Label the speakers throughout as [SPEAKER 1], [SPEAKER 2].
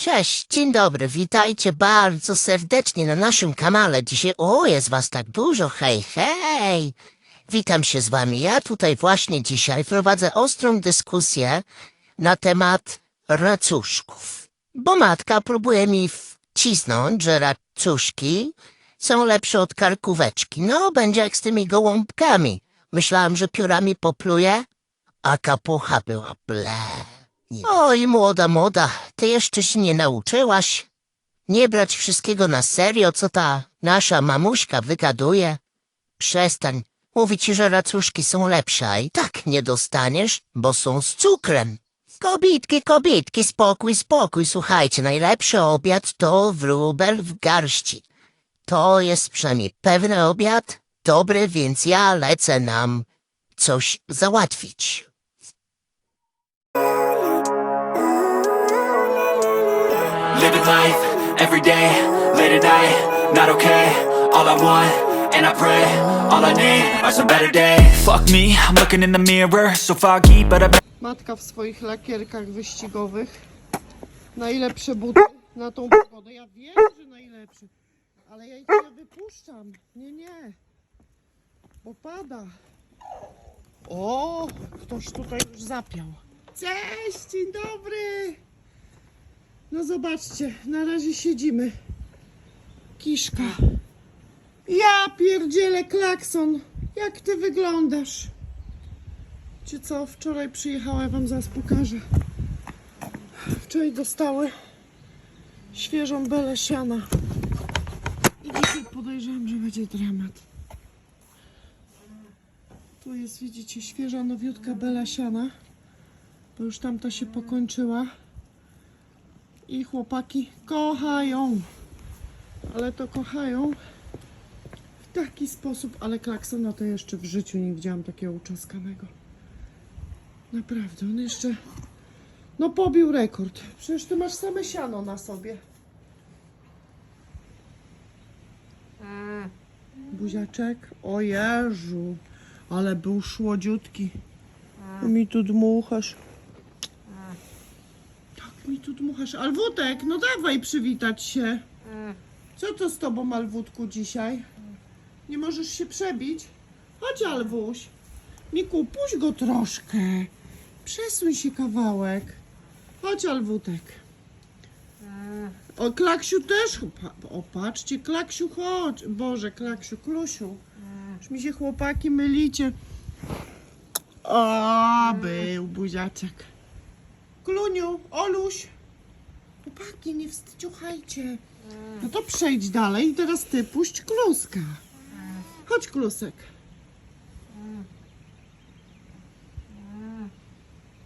[SPEAKER 1] Cześć, dzień dobry, witajcie bardzo serdecznie na naszym kanale. Dzisiaj, o, jest was tak dużo, hej, hej. Witam się z wami. Ja tutaj właśnie dzisiaj prowadzę ostrą dyskusję na temat racuszków. Bo matka próbuje mi wcisnąć, że racuszki są lepsze od karkóweczki. No, będzie jak z tymi gołąbkami. Myślałam, że piórami popluje, a kapucha była ble. Oj, młoda moda, ty jeszcze się nie nauczyłaś? Nie brać wszystkiego na serio, co ta nasza mamuśka wygaduje? Przestań. Mówi ci, że racuszki są lepsze, a i tak nie dostaniesz, bo są z cukrem. Kobitki, kobitki, spokój, spokój. Słuchajcie, najlepszy obiad to wróbel w garści. To jest przynajmniej pewny obiad, dobry, więc ja lecę nam coś załatwić.
[SPEAKER 2] Living life, every day, late at night, not okay All I want, and I pray, all I need are some better days Fuck me, I'm looking in the mirror, so foggy, but I've
[SPEAKER 3] Matka w swoich lakierkach wyścigowych. Najlepsze buty na tą pogodę. Ja wiem, że najlepsze, ale ja ich nie wypuszczam. Nie, nie. Bo pada. O, ktoś tutaj już zapiał. Cześć, dzień dobry. No zobaczcie, na razie siedzimy. Kiszka. Ja pierdzielę klakson. Jak ty wyglądasz? Wiecie co, wczoraj przyjechała, ja wam zaraz pokażę. Wczoraj dostały świeżą belę siana. I dzisiaj podejrzewam, że będzie dramat. Tu jest, widzicie, świeża, nowiutka bela siana. Bo już tamta się pokończyła. I chłopaki kochają. Ale to kochają w taki sposób, ale klaksona to jeszcze w życiu nie widziałam takiego uczaskanego. Naprawdę, on jeszcze. No pobił rekord. Przecież ty masz same siano na sobie. Buziaczek? O Jeżu, ale był szłodziutki. Mi tu dmuchasz. Mi tu dmuchasz. Alwutek, no dawaj przywitać się. Co to z tobą, Alwutku, dzisiaj? Nie możesz się przebić? Chodź, Alwuś. Miku, puść go troszkę. Przesuń się kawałek. Chodź, Alwutek. O, Klaksiu też. O, patrzcie, Klaksiu, chodź. Boże, Klaksiu, Klusiu. Już mi się chłopaki mylicie. O, był buziaczek. Kluniu, Oluś. Chłopaki, nie wstydziuchajcie. No to przejdź dalej i teraz ty puść kluska. Chodź, klusek.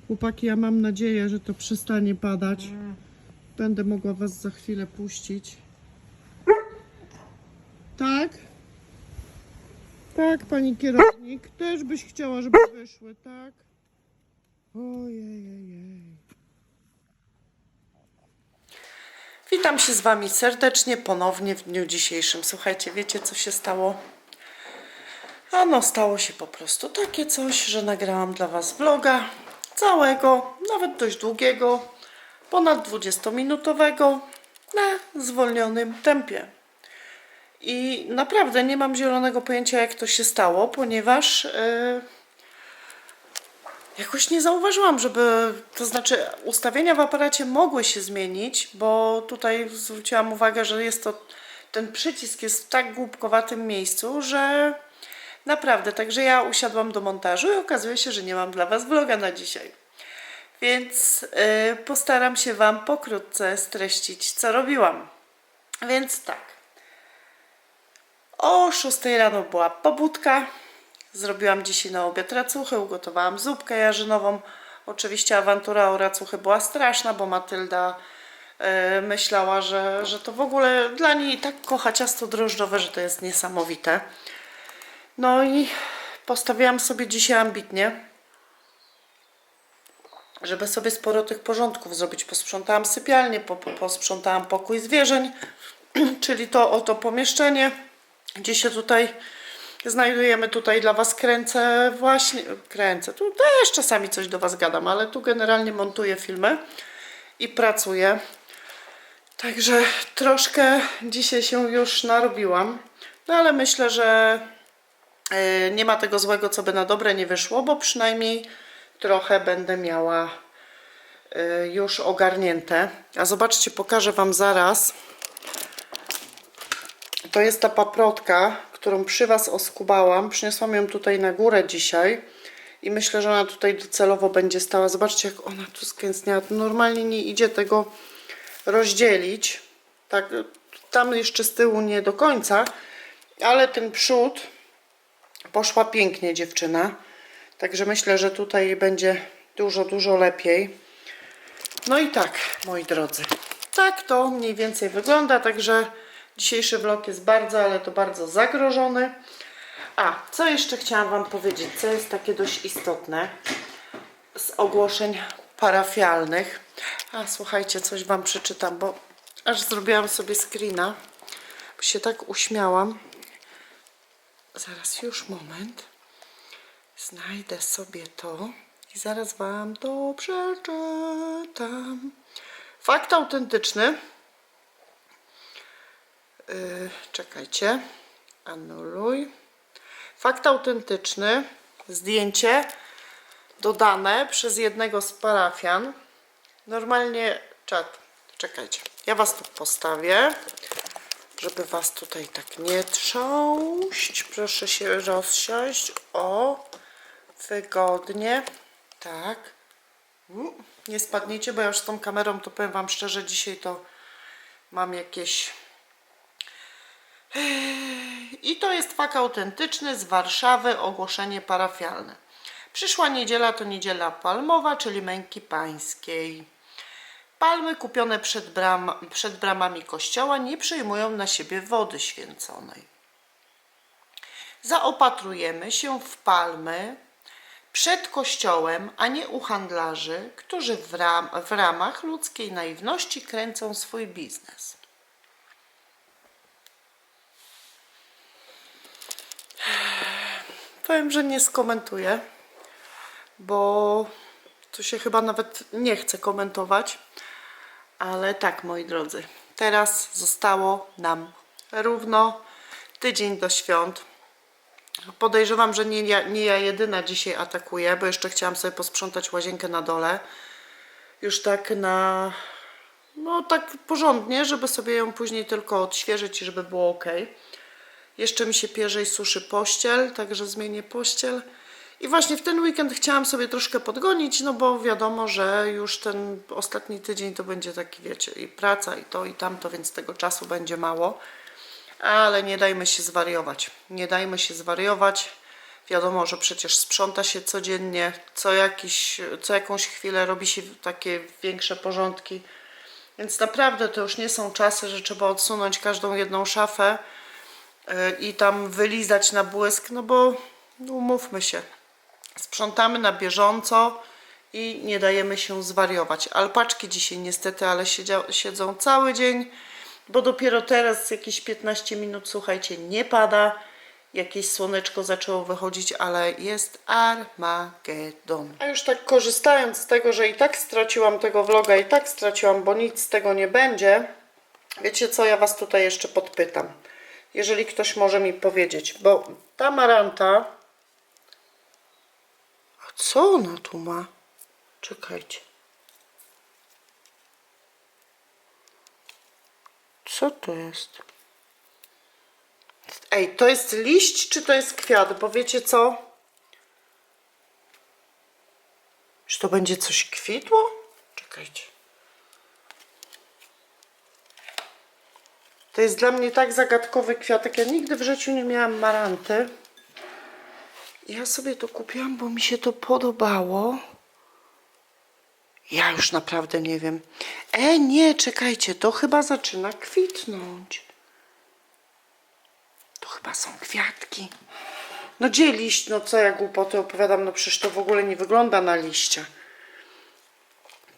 [SPEAKER 3] Chłopaki, ja mam nadzieję, że to przestanie padać. Będę mogła was za chwilę puścić. Tak? Tak, pani kierownik. Też byś chciała, żeby wyszły, tak? Ojej. Witam się z wami serdecznie ponownie w dniu dzisiejszym. Słuchajcie, wiecie co się stało? Ano, stało się po prostu takie coś, że nagrałam dla Was vloga całego, nawet dość długiego, ponad 20-minutowego na zwolnionym tempie. I naprawdę nie mam zielonego pojęcia, jak to się stało, ponieważ yy, jakoś nie zauważyłam, żeby, to znaczy ustawienia w aparacie mogły się zmienić, bo tutaj zwróciłam uwagę, że jest to, ten przycisk jest w tak głupkowatym miejscu, że Naprawdę, także ja usiadłam do montażu i okazuje się, że nie mam dla Was vloga na dzisiaj. Więc y, postaram się Wam pokrótce streścić, co robiłam. Więc tak. O 6 rano była pobudka. Zrobiłam dzisiaj na obiad racuchy, ugotowałam zupkę jarzynową. Oczywiście awantura o racuchy była straszna, bo Matylda y, myślała, że, że to w ogóle dla niej tak kocha ciasto drożdżowe, że to jest niesamowite. No i postawiłam sobie dzisiaj ambitnie, żeby sobie sporo tych porządków zrobić. Posprzątałam sypialnię, po, posprzątałam pokój zwierzeń, czyli to oto pomieszczenie, gdzie się tutaj znajdujemy. Tutaj dla Was kręcę właśnie, kręcę, tu też czasami coś do Was gadam, ale tu generalnie montuję filmy i pracuję. Także troszkę dzisiaj się już narobiłam, no ale myślę, że e, nie ma tego złego, co by na dobre nie wyszło, bo przynajmniej trochę będę miała e, już ogarnięte. A zobaczcie, pokażę Wam zaraz. To jest ta paprotka, którą przy Was oskubałam. Przyniosłam ją tutaj na górę dzisiaj i myślę, że ona tutaj docelowo będzie stała. Zobaczcie, jak ona tu skęsniała. Normalnie nie idzie tego rozdzielić. Tak, tam jeszcze z tyłu nie do końca, ale ten przód poszła pięknie dziewczyna. Także myślę, że tutaj będzie dużo, dużo lepiej. No i tak, moi drodzy. Tak to mniej więcej wygląda, także dzisiejszy vlog jest bardzo, ale to bardzo zagrożony. A, co jeszcze chciałam Wam powiedzieć, co jest takie dość istotne z ogłoszeń parafialnych. A, słuchajcie, coś Wam przeczytam, bo aż zrobiłam sobie screena, bo się tak uśmiałam. Zaraz, już moment. Znajdę sobie to i zaraz Wam to przeczytam. Fakt autentyczny. Yy, czekajcie. Anuluj. Fakt autentyczny. Zdjęcie dodane przez jednego z parafian. Normalnie czat. Czekajcie. Ja Was tu postawię, żeby Was tutaj tak nie trząść. Proszę się rozsiąść. O, wygodnie. Tak. Nie spadniecie, bo ja już z tą kamerą, to powiem Wam szczerze, dzisiaj to mam jakieś i to jest fakt autentyczny z Warszawy, ogłoszenie parafialne. Przyszła niedziela to niedziela palmowa, czyli męki pańskiej. Palmy kupione przed, bram, przed bramami kościoła nie przyjmują na siebie wody święconej. Zaopatrujemy się w palmy przed kościołem, a nie u handlarzy, którzy w, ram, w ramach ludzkiej naiwności kręcą swój biznes. Powiem, że nie skomentuję, bo to się chyba nawet nie chce komentować. Ale tak, moi drodzy, teraz zostało nam równo tydzień do świąt. Podejrzewam, że nie ja, nie ja jedyna dzisiaj atakuję, bo jeszcze chciałam sobie posprzątać łazienkę na dole. Już tak na. No, tak porządnie, żeby sobie ją później tylko odświeżyć i żeby było ok. Jeszcze mi się pierze i suszy pościel, także zmienię pościel. I właśnie w ten weekend chciałam sobie troszkę podgonić, no bo wiadomo, że już ten ostatni tydzień to będzie taki, wiecie, i praca, i to, i tamto, więc tego czasu będzie mało. Ale nie dajmy się zwariować. Nie dajmy się zwariować. Wiadomo, że przecież sprząta się codziennie, co, jakiś, co jakąś chwilę robi się takie większe porządki. Więc naprawdę to już nie są czasy, że trzeba odsunąć każdą jedną szafę i tam wylizać na błysk, no bo no umówmy się, sprzątamy na bieżąco i nie dajemy się zwariować. Alpaczki dzisiaj niestety, ale siedzą cały dzień, bo dopiero teraz jakieś 15 minut, słuchajcie, nie pada. Jakieś słoneczko zaczęło wychodzić, ale jest Armagedon. A już tak korzystając z tego, że i tak straciłam tego vloga, i tak straciłam, bo nic z tego nie będzie, wiecie co, ja Was tutaj jeszcze podpytam. Jeżeli ktoś może mi powiedzieć, bo ta maranta a co ona tu ma? Czekajcie. Co to jest? Ej, to jest liść czy to jest kwiat? Bo wiecie co? Czy to będzie coś kwitło? Czekajcie. To jest dla mnie tak zagadkowy kwiatek. Ja nigdy w życiu nie miałam maranty. Ja sobie to kupiłam, bo mi się to podobało. Ja już naprawdę nie wiem. E, nie, czekajcie, to chyba zaczyna kwitnąć. To chyba są kwiatki. No gdzie liść? No co ja głupoty opowiadam? No przecież to w ogóle nie wygląda na liście.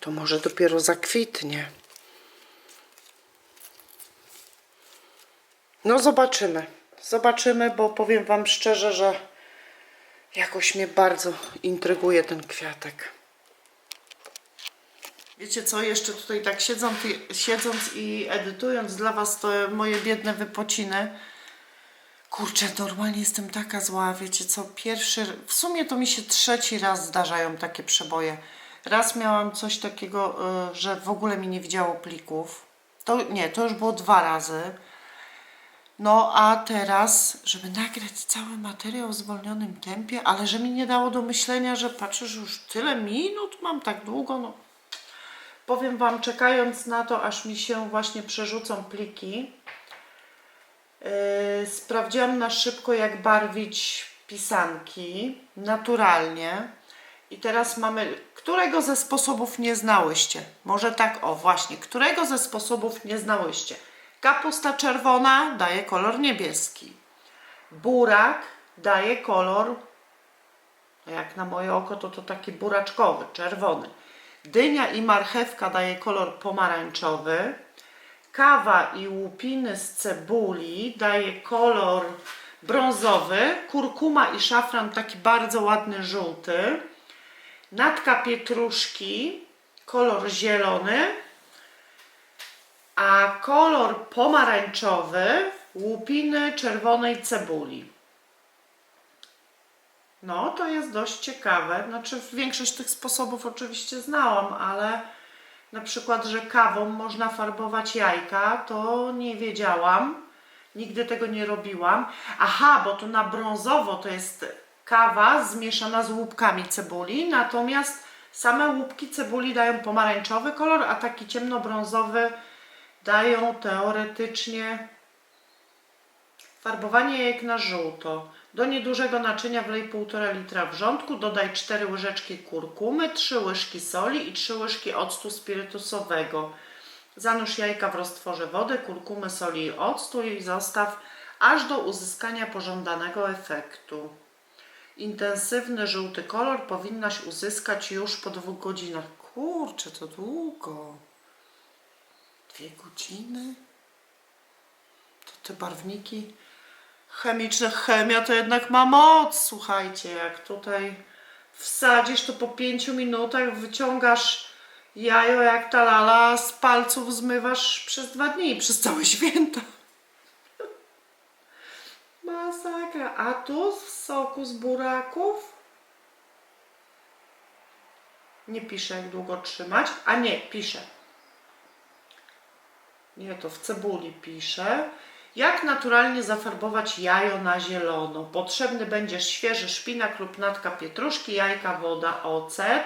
[SPEAKER 3] To może dopiero zakwitnie. No zobaczymy. Zobaczymy, bo powiem wam szczerze, że Jakoś mnie bardzo intryguje ten kwiatek. Wiecie co, jeszcze tutaj tak siedząc, i- siedząc i edytując dla Was to moje biedne wypociny, kurczę, normalnie jestem taka zła, wiecie co, pierwszy, w sumie to mi się trzeci raz zdarzają takie przeboje. Raz miałam coś takiego, y, że w ogóle mi nie widziało plików. To nie, to już było dwa razy. No a teraz, żeby nagrać cały materiał w zwolnionym tempie, ale że mi nie dało do myślenia, że patrzysz już tyle minut, mam tak długo, no. Powiem Wam, czekając na to, aż mi się właśnie przerzucą pliki, yy, sprawdziłam na szybko, jak barwić pisanki naturalnie. I teraz mamy, którego ze sposobów nie znałyście? Może tak, o właśnie, którego ze sposobów nie znałyście? Kapusta czerwona daje kolor niebieski. Burak daje kolor, jak na moje oko, to to taki buraczkowy, czerwony. Dynia i marchewka daje kolor pomarańczowy. Kawa i łupiny z cebuli daje kolor brązowy. Kurkuma i szafran taki bardzo ładny żółty. Natka pietruszki kolor zielony. A kolor pomarańczowy łupiny czerwonej cebuli. No, to jest dość ciekawe. Znaczy, większość tych sposobów oczywiście znałam, ale na przykład, że kawą można farbować jajka, to nie wiedziałam. Nigdy tego nie robiłam. Aha, bo to na brązowo to jest kawa zmieszana z łupkami cebuli, natomiast same łupki cebuli dają pomarańczowy kolor, a taki ciemnobrązowy dają teoretycznie Farbowanie jajek na żółto. Do niedużego naczynia wlej 1,5 litra wrzątku, dodaj 4 łyżeczki kurkumy, 3 łyżki soli i 3 łyżki octu spirytusowego. Zanurz jajka w roztworze wody, kurkumy, soli i octu i zostaw aż do uzyskania pożądanego efektu. Intensywny żółty kolor powinnaś uzyskać już po dwóch godzinach. Kurczę, to długo. Dwie godziny? To te barwniki chemiczne, chemia to jednak ma moc. Słuchajcie, jak tutaj wsadzisz, to po pięciu minutach wyciągasz jajo jak ta lala, z palców zmywasz przez dwa dni, przez całe święta. Masakra. A tu w soku z buraków? Nie pisze jak długo trzymać. A nie, pisze. Nie, to w cebuli pisze. Jak naturalnie zafarbować jajo na zielono? Potrzebny będzie świeży szpinak lub natka pietruszki, jajka, woda, ocet.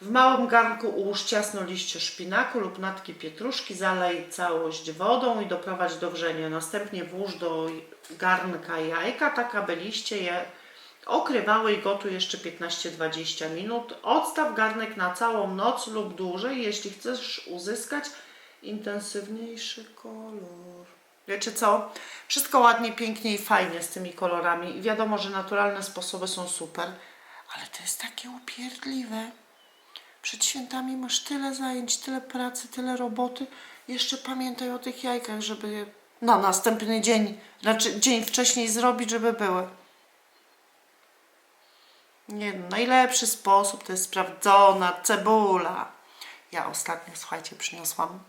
[SPEAKER 3] W małym garnku ułóż ciasno liście szpinaku lub natki pietruszki, zalej całość wodą i doprowadź do wrzenia. Następnie włóż do garnka jajka, tak aby liście je okrywały i gotuj jeszcze 15-20 minut. Odstaw garnek na całą noc lub dłużej, jeśli chcesz uzyskać intensywniejszy kolor. Wiecie co? Wszystko ładnie, pięknie i fajnie z tymi kolorami. I wiadomo, że naturalne sposoby są super, ale to jest takie upierdliwe. Przed świętami masz tyle zajęć, tyle pracy, tyle roboty. Jeszcze pamiętaj o tych jajkach, żeby je na następny dzień, znaczy dzień wcześniej zrobić, żeby były. Nie, no, najlepszy sposób to jest sprawdzona cebula. Ja ostatnio, słuchajcie, przyniosłam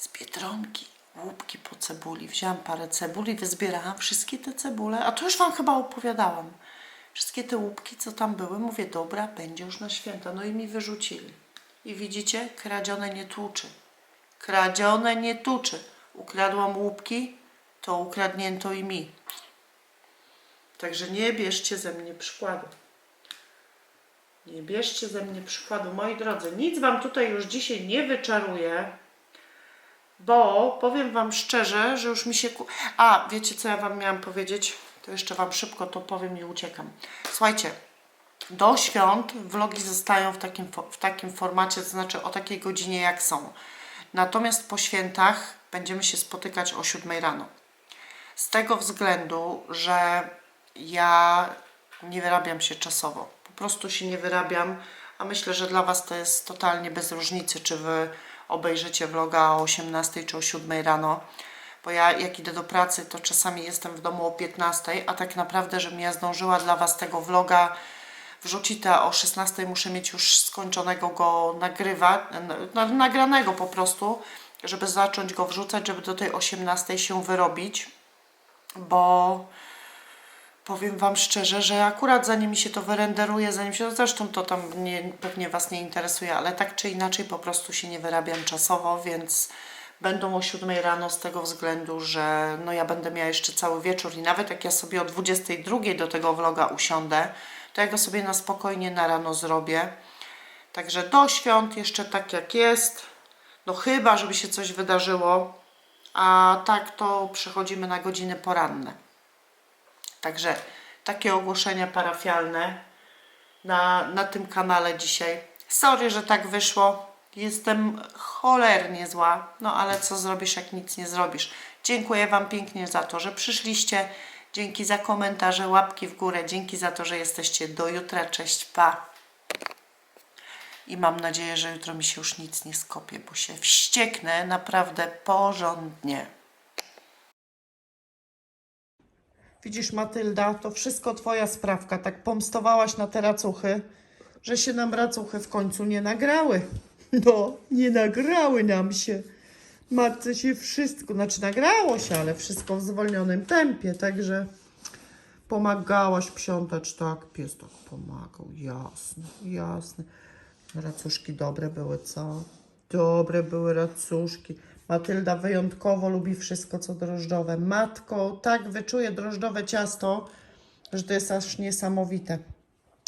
[SPEAKER 3] z Biedronki łupki po cebuli. Wzięłam parę cebuli, wyzbierałam wszystkie te cebule, a to już Wam chyba opowiadałam. Wszystkie te łupki, co tam były, mówię, dobra, będzie już na święta. No i mi wyrzucili. I widzicie, kradzione nie tłuczy. Kradzione nie tuczy. Ukradłam łupki, to ukradnięto i mi. Także nie bierzcie ze mnie przykładu. Nie bierzcie ze mnie przykładu, moi drodzy. Nic Wam tutaj już dzisiaj nie wyczaruję, bo powiem Wam szczerze, że już mi się... ku- A, wiecie co ja Wam miałam powiedzieć? To jeszcze Wam szybko to powiem i uciekam. Słuchajcie, do świąt vlogi zostają w takim, w takim formacie, to znaczy o takiej godzinie jak są. Natomiast po świętach będziemy się spotykać o 7 rano. Z tego względu, że ja nie wyrabiam się czasowo. Po prostu się nie wyrabiam, a myślę, że dla Was to jest totalnie bez różnicy, czy Wy obejrzycie vloga o 18 czy o 7 rano. Bo ja jak idę do pracy, to czasami jestem w domu o 15, a tak naprawdę, żebym ja zdążyła dla Was tego vloga wrzucić, to o 16 muszę mieć już skończonego go nagrywać, na- nagranego po prostu, żeby zacząć go wrzucać, żeby do tej 18 się wyrobić, bo powiem Wam szczerze, że akurat zanim mi się to wyrenderuje, zanim się, no zresztą to tam nie, pewnie Was nie interesuje, ale tak czy inaczej po prostu się nie wyrabiam czasowo, więc będą o 7 rano z tego względu, że no ja będę miała jeszcze cały wieczór i nawet jak ja sobie o 22 do tego vloga usiądę, to ja go sobie na spokojnie na rano zrobię. Także do świąt jeszcze tak jak jest, no chyba, żeby się coś wydarzyło, a tak to przechodzimy na godziny poranne. Także takie ogłoszenia parafialne na, na tym kanale dzisiaj. Sorry, że tak wyszło. Jestem cholernie zła, no ale co zrobisz, jak nic nie zrobisz. Dziękuję Wam pięknie za to, że przyszliście. Dzięki za komentarze, łapki w górę. Dzięki za to, że jesteście. Do jutra. Cześć, pa. I mam nadzieję, że jutro mi się już nic nie skopie, bo się wścieknę naprawdę porządnie. Widzisz, Matylda, to wszystko twoja sprawka. Tak pomstowałaś na te racuchy, że się nam racuchy w końcu nie nagrały. No, nie nagrały nam się. Matce się wszystko, znaczy nagrało się, ale wszystko w zwolnionym tempie, także pomagałaś psiątać, tak, pies tak pomagał, jasne, jasne. Racuszki dobre były, co? Dobre były racuszki. Matylda wyjątkowo lubi wszystko, co drożdżowe. Matko, tak wyczuje drożdżowe ciasto, że to jest aż niesamowite.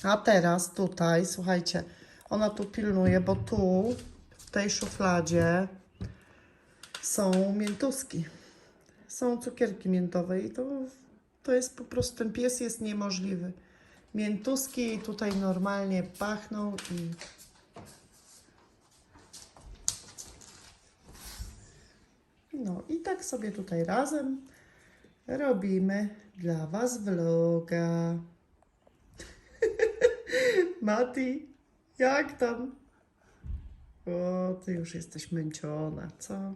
[SPEAKER 3] A teraz tutaj, słuchajcie, ona tu pilnuje, bo tu, w tej szufladzie są miętuski. Są cukierki miętowe i to, to jest po prostu, ten pies jest niemożliwy. Miętuski tutaj normalnie pachną i No i tak sobie tutaj razem robimy dla Was vloga. Mati, jak tam? O, ty już jesteś męczona, co?